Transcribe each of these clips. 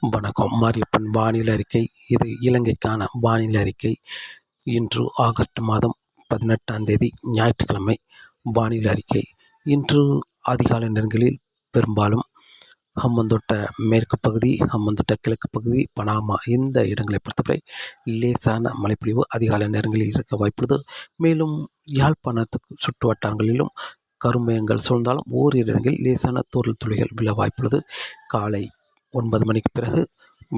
வணக்கம். மாரியப்பன் வானிலை அறிக்கை. இது இலங்கைக்கான வானிலை அறிக்கை. இன்று ஆகஸ்ட் மாதம் பதினெட்டாம் தேதி ஞாயிற்றுக்கிழமை வானிலை அறிக்கை. இன்று அதிகாலை நேரங்களில் பெரும்பாலும் ஹம்மந்தோட்ட மேற்கு பகுதி ஹம்மந்தோட்ட கிழக்கு பகுதி பனாமா இந்த இடங்களை பொறுத்தவரை லேசான மழைப்பொழிவு அதிகாலை நேரங்களில் இருக்க வாய்ப்புள்ளது. மேலும் யாழ்ப்பாணத்துக்கு சுற்று வட்டாரங்களிலும் கருமயங்கள் சூழ்ந்தாலும் ஓரிரு இடங்களில் லேசான தூரல் துளிகள் விழ வாய்ப்புள்ளது. காலை ஒன்பது மணிக்கு பிறகு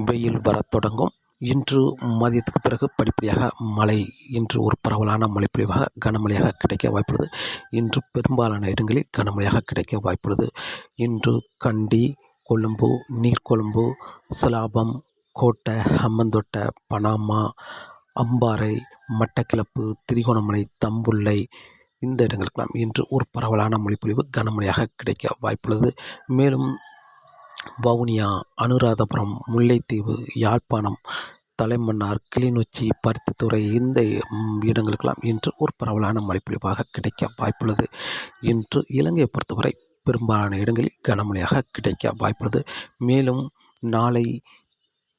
வெயில் வரத் தொடங்கும். இன்று மதியத்துக்கு பிறகு படிப்படியாக மழை இன்று ஒரு பரவலான மழைப்பொழிவாக கனமழையாக கிடைக்க வாய்ப்புள்ளது. இன்று பெரும்பாலான இடங்களில் கனமழையாக கிடைக்க வாய்ப்புள்ளது. இன்று கண்டி கொழும்பு நீர்கொழும்பு சிலாபம் கோட்டை ஹம்மந்தோட்டை பனாமா அம்பாறை மட்டக்கிளப்பு திரிகோணமலை தம்புள்ளை இந்த இடங்களுக்கெல்லாம் இன்று ஒரு பரவலான மொழிப்பொழிவு கனமழையாக கிடைக்க வாய்ப்புள்ளது. மேலும் வவுனியா அனுராதபுரம் முல்லைத்தீவு யாழ்ப்பாணம் தலைமன்னார் கிளிநொச்சி பருத்தித்துறை இந்த இடங்களுக்கெல்லாம் இன்று ஒரு பரவலான மழைப்பொழிவாக கிடைக்க வாய்ப்புள்ளது. இன்று இலங்கையை பொறுத்தவரை பெரும்பாலான இடங்களில் கனமழையாக கிடைக்க வாய்ப்புள்ளது. மேலும் நாளை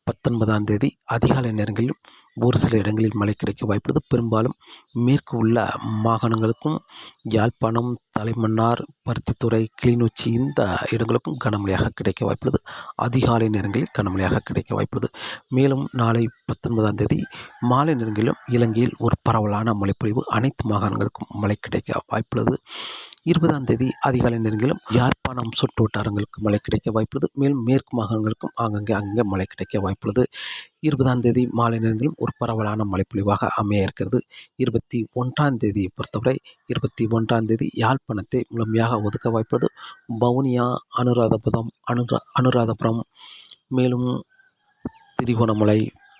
பத்தொன்பதாம் தேதி அதிகாலை நேரங்களில் ஒரு சில இடங்களில் மழை கிடைக்க வாய்ப்புள்ளது. பெரும்பாலும் மேற்கு உள்ள மாகாணங்களுக்கும் யாழ்ப்பாணம் தலைமன்னார் பருத்தித்துறை கிளிநொச்சி இந்த இடங்களுக்கும் கனமழையாக கிடைக்க வாய்ப்புள்ளது. அதிகாலை நேரங்களில் கனமழையாக கிடைக்க வாய்ப்புள்ளது. மேலும் நாளை பத்தொன்பதாம் தேதி மாலை நேரங்களிலும் இலங்கையில் ஒரு பரவலான மழைப்பொழிவு அனைத்து மாகாணங்களுக்கும் மழை கிடைக்க வாய்ப்புள்ளது. இருபதாம் தேதி அதிகாலை நேரங்களிலும் யாழ்ப்பாணம் சுற்று வட்டாரங்களுக்கு மழை கிடைக்க வாய்ப்புள்ளது. மேலும் மேற்கு மாகாணங்களுக்கும் ஆங்கங்கே அங்கே மழை கிடைக்க வாய்ப்புள்ளது. இருபதாம் தேதி மாலை நேரங்களிலும் ஒரு பரவலான மழைப்பொழிவாக அமைய இருக்கிறது. இருபத்தி ஒன்றாம் தேதியை பொறுத்தவரை இருபத்தி ஒன்றாம் தேதி யாழ்ப்பாணத்தை முழுமையாக ஒதுக்க வாய்ப்புள்ளது வவுனியா அனுராதபுரம் அனுரா அனுராதபுரம் மேலும் திரிகோணமலை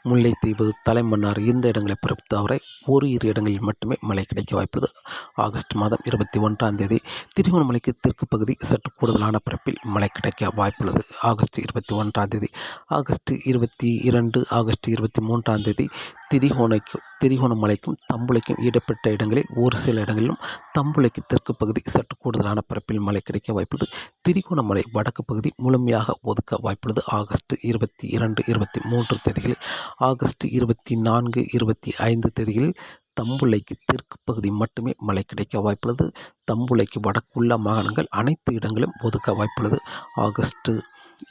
முல்லைத்தீவு தலைமன்னார் இந்த இடங்களை பொறுத்தவரை ஒரு இரு இடங்களில் மட்டுமே மழை கிடைக்க வாய்ப்புள்ளது. ஆகஸ்ட் மாதம் இருபத்தி ஒன்றாம் தேதி திருகோணமலைக்கு தெற்கு பகுதி சற்று கூடுதலான பரப்பில் மழை கிடைக்க வாய்ப்புள்ளது. ஆகஸ்ட் இருபத்தி ஒன்றாம் தேதி ஆகஸ்ட் இருபத்தி இரண்டு ஆகஸ்ட் இருபத்தி மூன்றாம் தேதி திரிகோணைக்கும் திரிகோணமலைக்கும் தம்புளைக்கும் இடப்பட்ட இடங்களில் ஒரு சில இடங்களிலும் தம்புளைக்கு தெற்கு பகுதி சற்று கூடுதலான பரப்பில் மழை கிடைக்க வாய்ப்புள்ளது. திரிகோணமலை வடக்கு பகுதி முழுமையாக ஒதுக்க வாய்ப்புள்ளது. ஆகஸ்ட் இருபத்தி இரண்டு இருபத்தி மூன்று தேதிகளில் ஆகஸ்ட் இருபத்தி நான்கு இருபத்தி ஐந்து தேதிகளில் தம்புளைக்கு தெற்கு பகுதி மட்டுமே மழை கிடைக்க வாய்ப்புள்ளது. தம்புளைக்கு வடக்குள்ள மாகாணங்கள் அனைத்து இடங்களும் ஒதுக்க வாய்ப்புள்ளது. ஆகஸ்ட்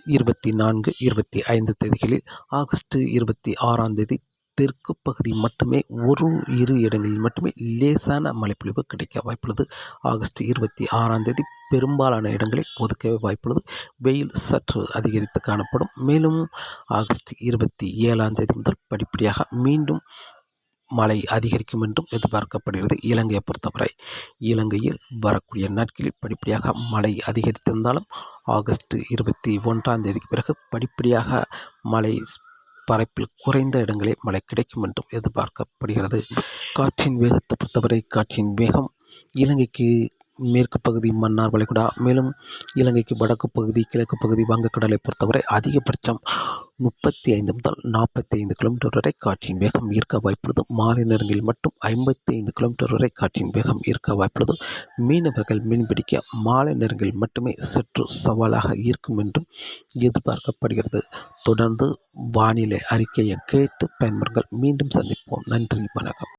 இருபத்தி நான்கு இருபத்தி ஐந்து தேதிகளில் ஆகஸ்ட் இருபத்தி ஆறாம் தேதி தெற்கு பகுதி மட்டுமே ஒரு இரு இடங்களில் மட்டுமே லேசான மழைப்பொழிவு கிடைக்க வாய்ப்புள்ளது. ஆகஸ்ட் இருபத்தி ஆறாம் தேதி பெரும்பாலான இடங்களில் ஒதுக்கவே வாய்ப்புள்ளது. வெயில் சற்று அதிகரித்து காணப்படும். மேலும் ஆகஸ்ட் இருபத்தி ஏழாம் தேதி முதல் படிப்படியாக மீண்டும் மழை அதிகரிக்கும் என்றும் எதிர்பார்க்கப்படுகிறது. இலங்கையை பொறுத்தவரை இலங்கையில் வரக்கூடிய நாட்களில் படிப்படியாக மழை அதிகரித்திருந்தாலும் ஆகஸ்ட் இருபத்தி ஒன்றாம் தேதிக்கு பிறகு படிப்படியாக மழை பரப்பில் குறைந்த இடங்களில் மழை கிடைக்கும் என்றும் எதிர்பார்க்கப்படுகிறது. காற்றின் வேகத்தை பொறுத்தவரை காற்றின் வேகம் இலங்கைக்கு மேற்கு பகுதி மன்னார் வளைகுடா மேலும் இலங்கைக்கு வடக்கு பகுதி கிழக்கு பகுதி வங்கக்கடலை பொறுத்தவரை அதிகபட்சம் முப்பத்தி ஐந்து முதல் நாற்பத்தி ஐந்து கிலோமீட்டர் வரை காற்றின் வேகம் ஈர்க்க வாய்ப்புள்ளது. மாலை நேரங்களில் மட்டும் ஐம்பத்தி ஐந்து கிலோமீட்டர் வரை காற்றின் வேகம் ஈர்க்க வாய்ப்புள்ளது. மீனவர்கள் மீன்பிடிக்க மாலை நேரங்களில் மட்டுமே சற்று சவாலாக இருக்கும் என்றும் எதிர்பார்க்கப்படுகிறது. தொடர்ந்து வானிலை அறிக்கையை கேட்டு பயன்பெறுங்கள். மீண்டும் சந்திப்போம். நன்றி வணக்கம்.